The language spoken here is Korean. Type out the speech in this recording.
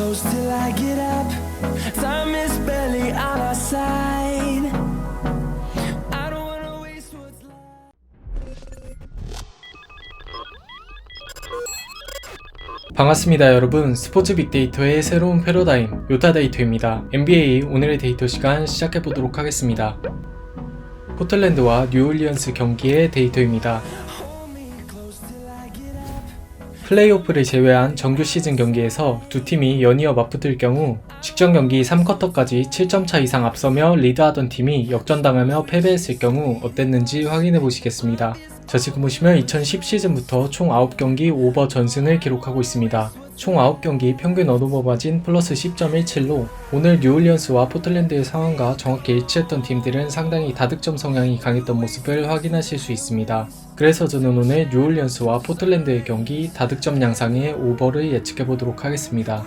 close till I get up. Time is barely on our side. I don't wanna waste what's left. 반갑습니다 여러분 스포츠 빅데이터의 새로운 패러다임 요타 데이터입니다 NBA 오늘의 데이터 시간 시작해 보도록 하겠습니다 포틀랜드와 뉴올리언스 경기의 데이터입니다 플레이오프를 제외한 정규 시즌 경기에서 두 팀이 연이어 맞붙을 경우 직전 경기 3쿼터까지 7점 차 이상 앞서며 리드하던 팀이 역전당하며 패배했을 경우 어땠는지 확인해 보시겠습니다. 자 지금 보시면 2010 시즌부터 총 9경기 오버 전승을 기록하고 있습니다. 총 9경기 평균 마진 플러스 10.17로 오늘 뉴올리언스와 포틀랜드의 상황과 정확히 일치했던 팀들은 상당히 다득점 성향이 강했던 모습을 확인하실 수 있습니다. 그래서 저는 오늘 뉴올리언스와 포틀랜드의 경기 다득점 양상의 오버를 예측해 보도록 하겠습니다.